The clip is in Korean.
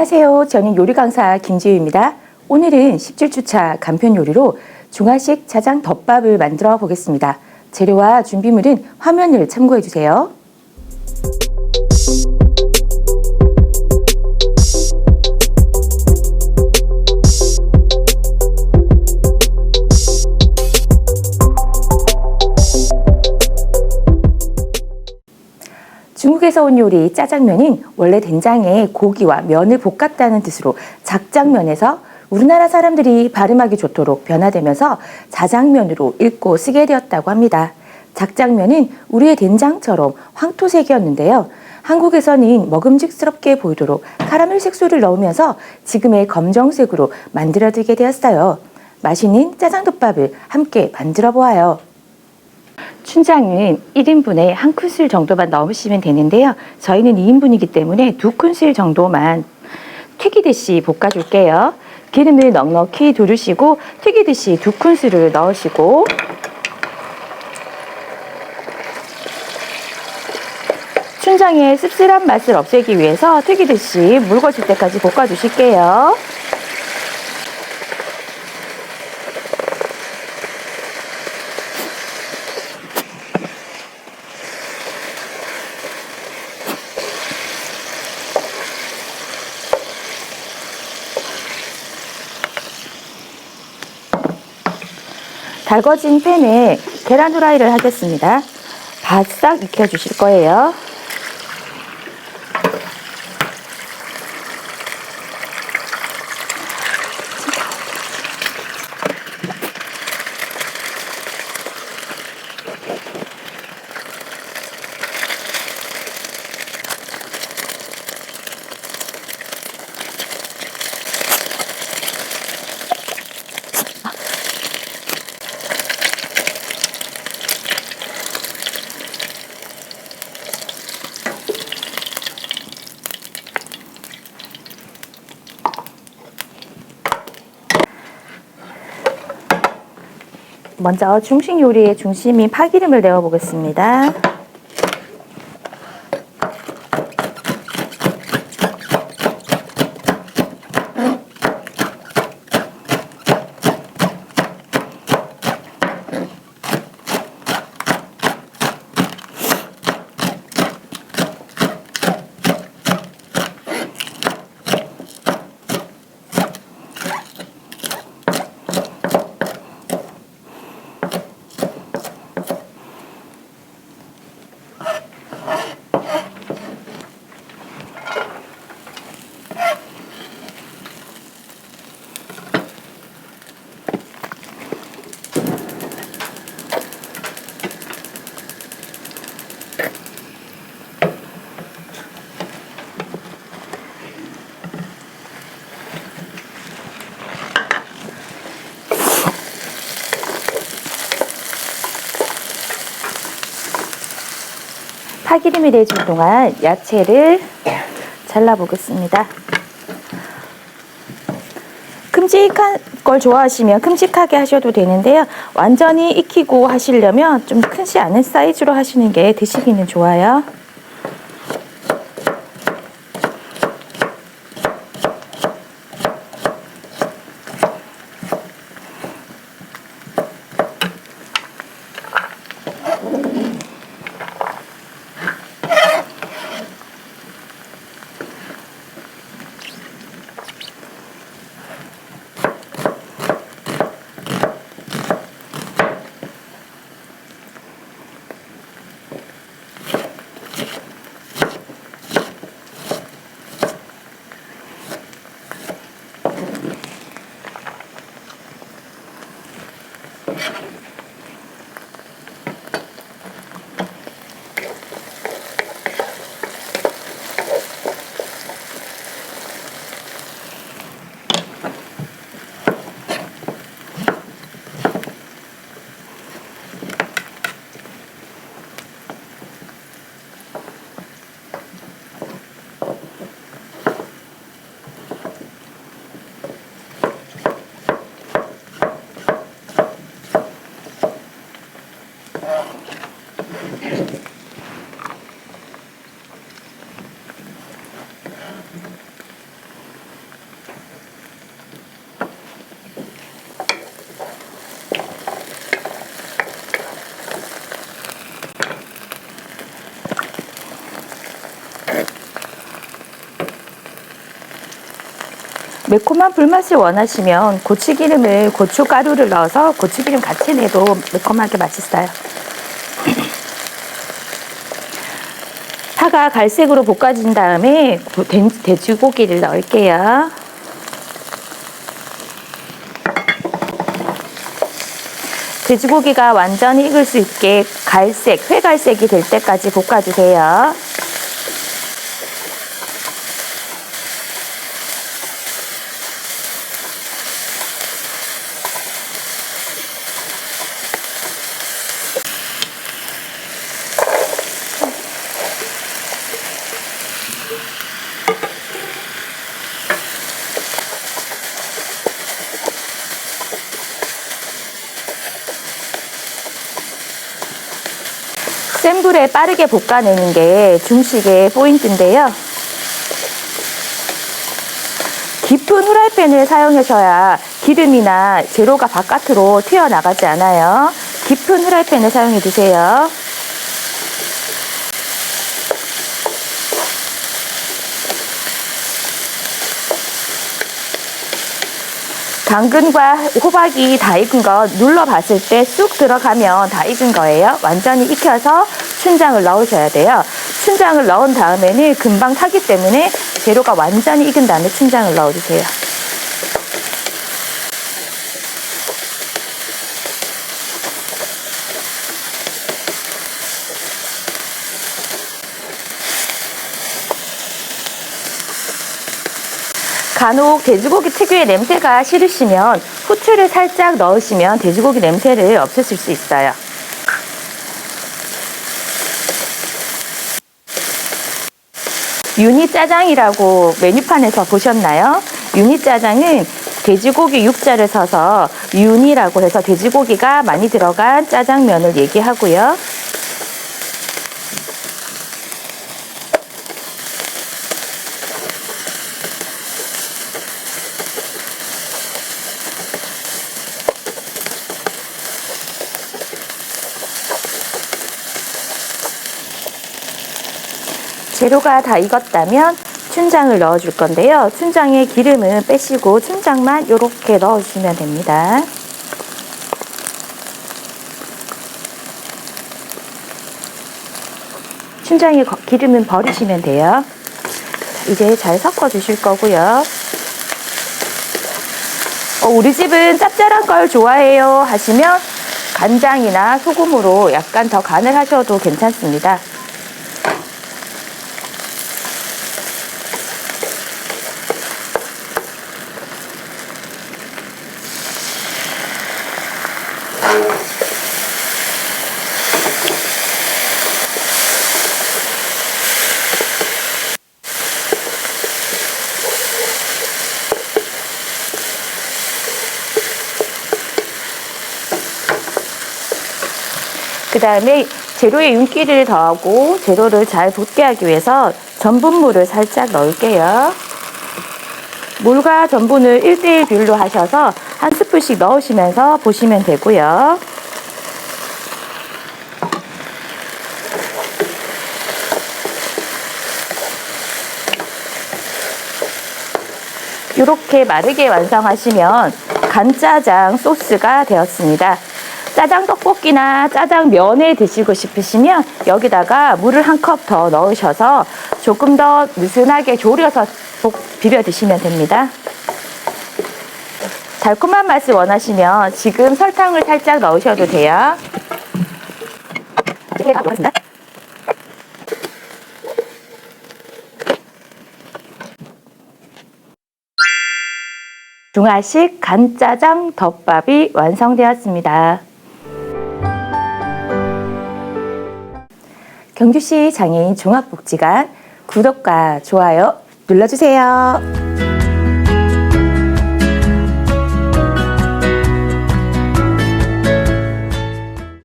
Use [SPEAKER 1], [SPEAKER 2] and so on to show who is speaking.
[SPEAKER 1] 안녕하세요. 저는 요리 강사 김지유입니다. 오늘은 17주차 간편 요리로 중화식 자장 덮밥을 만들어 보겠습니다. 재료와 준비물은 화면을 참고해 주세요. 중국에서 온 요리 짜장면은 원래 된장에 고기와 면을 볶았다는 뜻으로 작장면에서 우리나라 사람들이 발음하기 좋도록 변화되면서 자장면으로 읽고 쓰게 되었다고 합니다. 작장면은 우리의 된장처럼 황토색이었는데요. 한국에서는 먹음직스럽게 보이도록 카라멜 색소를 넣으면서 지금의 검정색으로 만들어지게 되었어요. 맛있는 짜장덮밥을 함께 만들어 보아요. 춘장은 1인분에 한 큰술 정도만 넣으시면 되는데요. 저희는 2인분이기 때문에 두 큰술 정도만 튀기듯이 볶아줄게요. 기름을 넉넉히 두르시고 튀기듯이 두 큰술을 넣으시고 춘장의 씁쓸한 맛을 없애기 위해서 튀기듯이 묽어질 때까지 볶아주실게요. 달궈진 팬에 계란 후라이를 하겠습니다. 바싹 익혀주실 거예요. 먼저 중식 요리의 중심인 파기름을 내어 보겠습니다. 파기름이 내줄 동안 야채를 잘라 보겠습니다. 큼직한 걸 좋아하시면 큼직하게 하셔도 되는데요. 완전히 익히고 하시려면 좀 크지 않은 사이즈로 하시는 게 드시기는 좋아요. 매콤한 불맛을 원하시면 고추기름을 고춧가루를 넣어서 고추기름 같이 내도 매콤하게 맛있어요. 파가 갈색으로 볶아진 다음에 고- 된- 돼지고기를 넣을게요. 돼지고기가 완전히 익을 수 있게 갈색, 회갈색이 될 때까지 볶아주세요. 센 불에 빠르게 볶아내는 게 중식의 포인트인데요. 깊은 후라이팬을 사용하셔야 기름이나 재료가 바깥으로 튀어나가지 않아요. 깊은 후라이팬을 사용해 주세요. 당근과 호박이 다 익은 거 눌러봤을 때 쑥 들어가면 다 익은 거예요. 완전히 익혀서 춘장을 넣으셔야 돼요. 춘장을 넣은 다음에는 금방 타기 때문에 재료가 완전히 익은 다음에 춘장을 넣어주세요. 간혹 돼지고기 특유의 냄새가 싫으시면 후추를 살짝 넣으시면 돼지고기 냄새를 없애실 수 있어요. 유니 짜장이라고 메뉴판에서 보셨나요? 유니 짜장은 돼지고기 육자를 써서 윤이라고 해서 돼지고기가 많이 들어간 짜장면을 얘기하고요. 재료가 다 익었다면 춘장을 넣어줄 건데요. 춘장에 기름은 빼시고 춘장만 이렇게 넣어주시면 됩니다. 춘장에 거- 기름은 버리시면 돼요. 이제 잘 섞어 주실 거고요. 어, 우리 집은 짭짤한 걸 좋아해요 하시면 간장이나 소금으로 약간 더 간을 하셔도 괜찮습니다. 그 다음에 재료에 윤기를 더하고 재료를 잘 돋게 하기 위해서 전분물을 살짝 넣을게요. 물과 전분을 1대1 비율로 하셔서 한 스푼씩 넣으시면서 보시면 되고요. 이렇게 마르게 완성하시면 간짜장 소스가 되었습니다. 짜장 떡볶이나 짜장 면에 드시고 싶으시면 여기다가 물을 한 컵 더 넣으셔서 조금 더 느슨하게 졸여서 볶- 비벼 드시면 됩니다. 달콤한 맛을 원하시면 지금 설탕을 살짝 넣으셔도 돼요. 중화식 간짜장 덮밥이 완성되었습니다. 경주시 장애인 종합복지관 구독과 좋아요 눌러주세요.